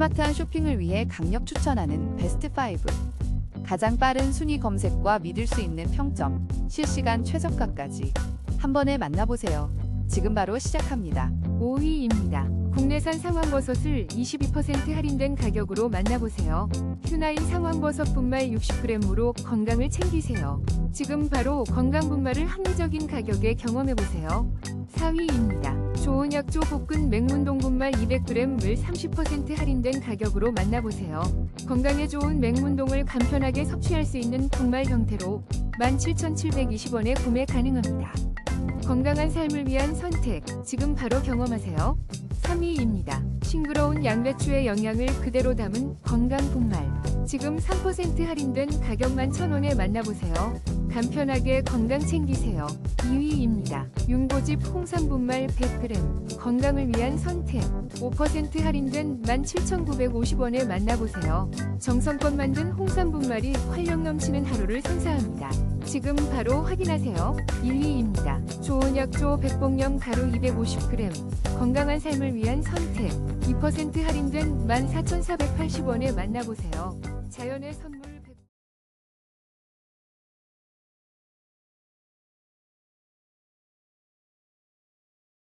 스마트한 쇼핑을 위해 강력 추천하는 베스트 5. 가장 빠른 순위 검색과 믿을 수 있는 평점, 실시간 최저가까지 한 번에 만나보세요. 지금 바로 시작합니다. 5위입니다. 국내산 상황버섯을 22% 할인된 가격으로 만나보세요. 휴나인 상황버섯 분말 60g으로 건강을 챙기세요. 지금 바로 건강 분말을 합리적인 가격에 경험해보세요. 4위입니다. 좋은 약조 볶은 맹문동 분말 200g을 30% 할인된 가격으로 만나보세요. 건강에 좋은 맹문동을 간편하게 섭취할 수 있는 분말 형태로 17,720원에 구매 가능합니다. 건강한 삶을 위한 선택, 지금 바로 경험하세요. 3위입니다. 싱그러운 양배추의 영양을 그대로 담은 건강 분말. 지금 3% 할인된 가격만 1,000원에 만나보세요. 간편하게 건강 챙기세요. 2위입니다. 윤고집 홍삼 분말 100g. 건강을 위한 선택. 5% 할인된 17,950원에 만나보세요. 정성껏 만든 홍삼 분말이 활력 넘치는 하루를 선사합니다. 지금 바로 확인하세요. 1위입니다. 좋은 약조 백봉령 가루 250g. 건강한 삶을 위한 선택. 2% 할인된 14,480원에 만나보세요. 자연의 선물